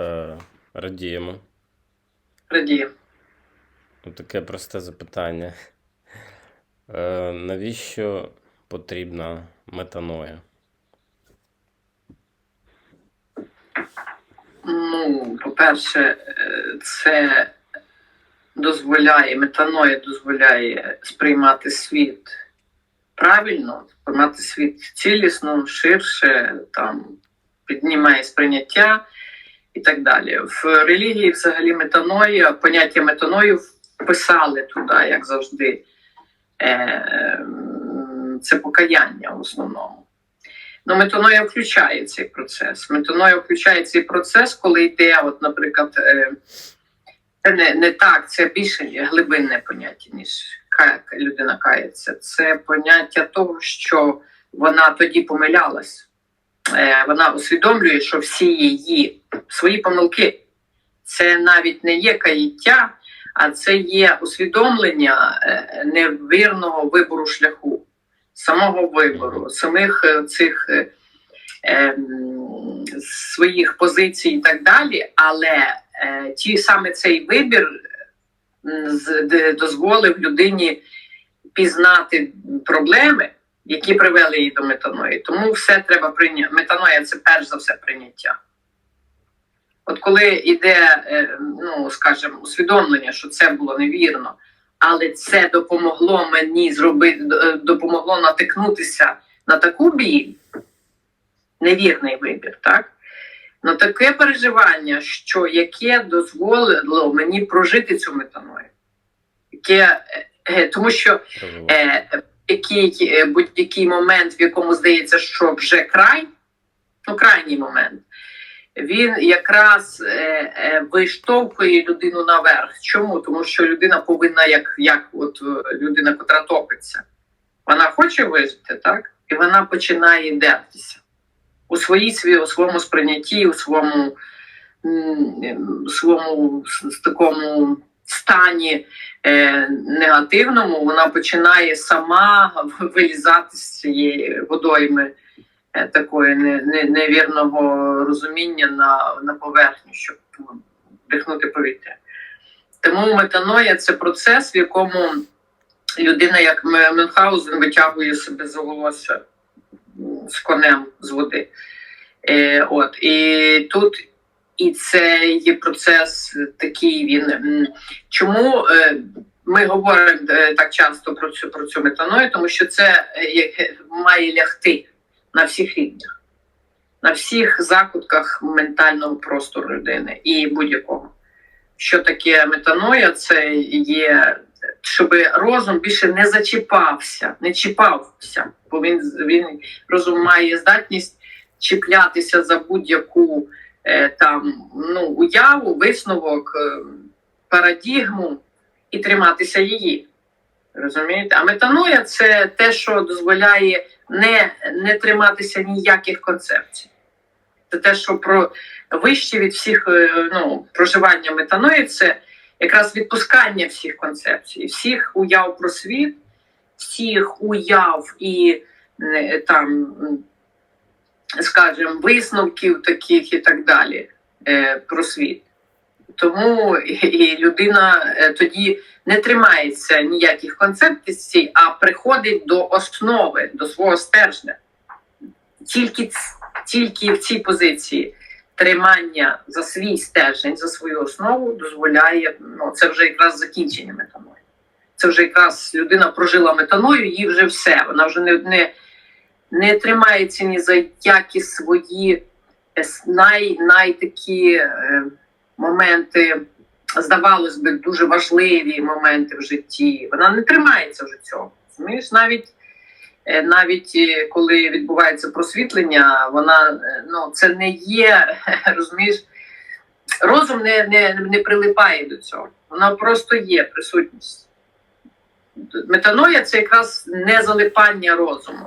Е, радіємо. Радію. Ну, Таке просте запитання. Е, навіщо потрібна метаноя? Ну, по-перше, е, це дозволяє, метаноя дозволяє сприймати світ правильно, сприймати світ цілісно, ширше, там, піднімає сприйняття і так далі. В релігії взагалі метаноя, поняття метаною вписали туди, як завжди. Е, Це покаяння в основному. Ну, метаноя включає цей процес. Метаноя включає цей процес, коли йде, от, наприклад, е, це не, не так, це більше глибинне поняття, ніж людина кається. Це поняття того, що вона тоді помилялась. Е, Вона усвідомлює, що всі її свої помилки. Це навіть не є каяття, а це є усвідомлення е, невірного вибору шляху, самого вибору, самих е, цих е, ем, своїх позицій і так далі. Але е, ті саме цей вибір дозволив людині пізнати проблеми, які привели її до метаної. Тому все треба прийняти. Метаноя це перш за все прийняття. От коли йде, е, ну скажімо, усвідомлення, що це було невірно, але це допомогло мені зробити, е, допомогло натикнутися на таку біль, невірний вибір, так? Ну таке переживання, що яке дозволило мені прожити цю метаною. Яке, е, тому що е, е, будь-який момент, в якому здається, що вже край, ну крайній момент, він якраз е, е, виштовхує людину наверх. Чому? Тому що людина повинна, як, як от е, людина, котра топиться, вона хоче вижити, так? І вона починає дертися у своїй у своєму сприйнятті, у своєму, своєму такому стані е, негативному, вона починає сама вилізати з цієї водойми такої не, не, невірного розуміння на, на поверхню, щоб ну, вдихнути повітря. Тому метаноя це процес, в якому людина, як Мюнхгаузен, витягує себе за волосся з конем з води. Е, от, і тут і цей процес такий він. Чому е, ми говоримо е, так часто про цю про цю метаною? Тому що це е, має лягти на всіх рівнях, на всіх закутках ментального простору людини і будь-якого. Що таке метаноя? Це є, щоб розум більше не зачіпався, не чіпався, бо він, він розум має здатність чіплятися за будь-яку е, там ну, уяву, висновок, е, парадігму і триматися її. Розумієте? А метаноя це те, що дозволяє не, не триматися ніяких концепцій. Це те, що про вище від всіх е, ну, проживання метаної, це якраз відпускання всіх концепцій, всіх уяв про світ, всіх уяв і е, там, скажімо, висновків таких і так далі е, про світ. Тому і, людина е, тоді не тримається ніяких концепцій, а приходить до основи, до свого стержня. Тільки, тільки в цій позиції тримання за свій стержень, за свою основу дозволяє, ну це вже якраз закінчення метаною. Це вже якраз людина прожила метаною, їй вже все. Вона вже не, не, не тримається ні за які свої е, най, най такі е, моменти, здавалось би, дуже важливі моменти в житті. Вона не тримається вже цього. Розумієш, навіть. е, Навіть е, коли відбувається просвітлення, вона е, ну це не є, розумієш, розум не, не, не прилипає до цього. Вона просто є присутність. Метаноя це якраз не залипання розуму,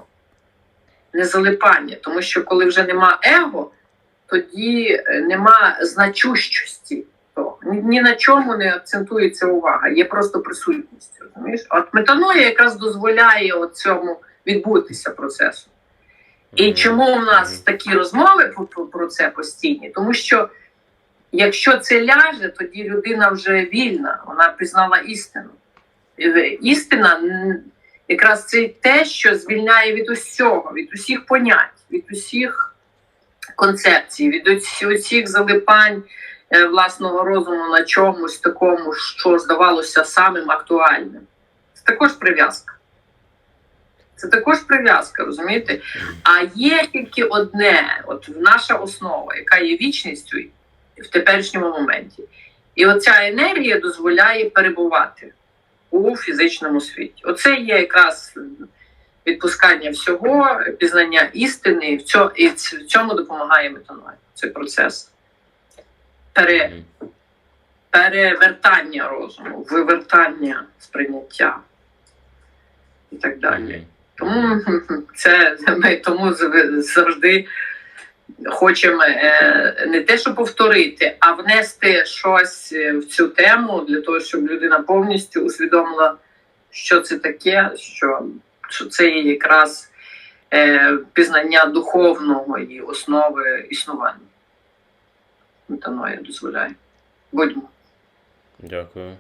не залипання, тому що коли вже нема его, тоді е, нема значущості. того. Ні, на чому не акцентується увага, є просто присутність. Розумієш? От метаноя якраз дозволяє цьому відбутися процесу. І чому в нас такі розмови про, про, про це постійні? Тому що Якщо це ляже, тоді людина вже вільна, вона пізнала істину. Е, Істина якраз це те, що звільняє від усього, від усіх понять, від усіх концепцій, від усі- усіх залипань е, власного розуму на чомусь такому, що здавалося самим актуальним. Це також прив'язка. Це також прив'язка, розумієте? А є тільки одне, от наша основа, яка є вічністю в теперішньому моменті. І оця енергія дозволяє перебувати у фізичному світі. Оце є якраз відпускання всього, пізнання істини, і в цьому, допомагає метаноя. Це процес пере, перевертання розуму, вивертання сприйняття і так далі. Тому це ми тому завжди хочемо е, не те, що повторити, а внести щось е, в цю тему для того, щоб людина повністю усвідомила, що це таке, що, що це є якраз е, пізнання духовного і основи існування. Метаноя дозволяє. Будьмо. Дякую.